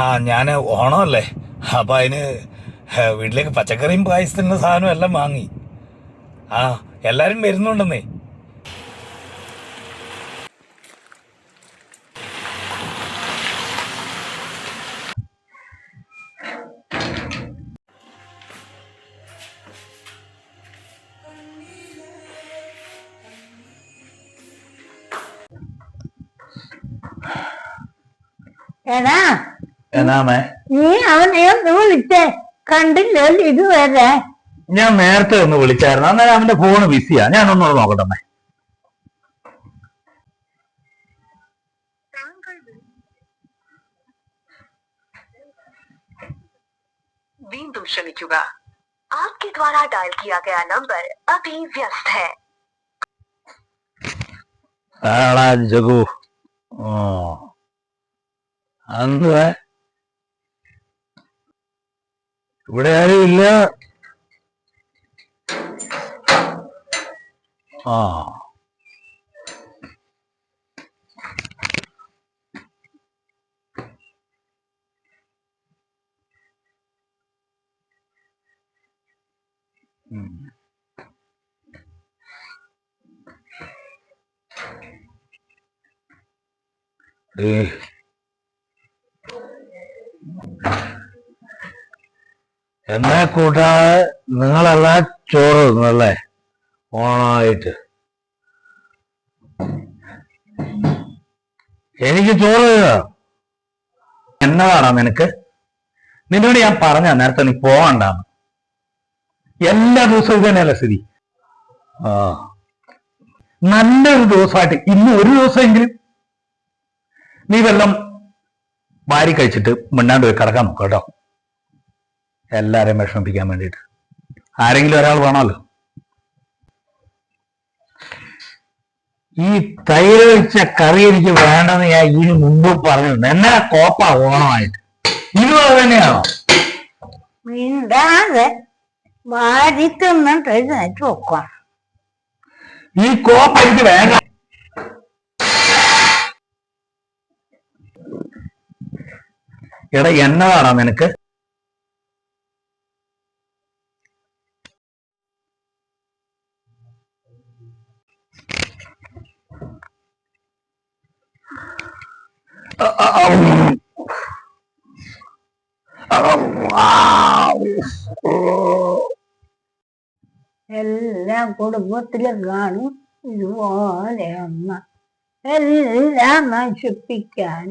ആ ഞാൻ ഓണമല്ലേ? അപ്പം അതിന് വീട്ടിലേക്ക് പച്ചക്കറിയും പായസത്തിന്റെ സാധനവും എല്ലാം വാങ്ങി. ആ എല്ലാവരും വരുന്നുണ്ടെന്നേ. എടാ എന്നാമേ നീ അവനെ ഒന്ന് വിളിച്ചേ കണ്ടില്ലോ ഇതുവരെ ഞാൻ നേരത്തെ ഒന്ന് വിളിച്ചായിരുന്നു അന്നേരം അവന്റെ ഫോൺ ബിസിയാ ഞാൻ ഒന്നുകൂടെ നോക്കട്ടെ അമ്മേ. വീണ്ടും ശ്രമിക്കുക आपके द्वारा डायल किया गया नंबर अभी व्यस्त है ആടാ ജഗു ഓ എന്തുവാ ഇവിടെ ആരും ഇല്ല. ആ. ഉം. എന്നെ കൂട്ടാതെ നിങ്ങളെല്ലാ ചോറ് തിന്നല്ലേ ഓണായിട്ട്. എനിക്ക് ചോറ്. എന്നതാണോ നിനക്ക്? നിന്നോട് ഞാൻ പറഞ്ഞ നേരത്തെ നീ പോകണ്ടാന്ന് എല്ലാ ദിവസവും ഇത് തന്നെയല്ലേ സ്ഥിതി? ആ. നല്ലൊരു ദിവസമായിട്ട് ഇന്ന് ഒരു ദിവസമെങ്കിലും നീ വെള്ളം വാരി കഴിച്ചിട്ട് മിണ്ടാണ്ട് പോയി കിടക്കാൻ നോക്കാം കേട്ടോ. എല്ലാരെയും വിഷമിപ്പിക്കാൻ വേണ്ടിയിട്ട്. ആരെങ്കിലും ഒരാൾ വേണമല്ലോ. ഈ തൈര് വെച്ച കറി എനിക്ക് വേണ്ടെന്ന് ഞാൻ ഇതിന് മുമ്പ് പറഞ്ഞു എന്നാ കോപ്പ ഓണമായിട്ട്. ഇനി അത് തന്നെയാണോ? മിണ്ടാതെ വാരി തിന്നിട്ട് എഴുന്നേറ്റ് വെക്കാം ഈ കോപ്പ എനിക്ക് വേണ്ട. എടാ എന്നതാണോ നിനക്ക്? എല്ലാം കുടുംബത്തിലും കാണും. ഇതുപോലെ അമ്മ. എല്ലാം നശിപ്പിക്കാൻ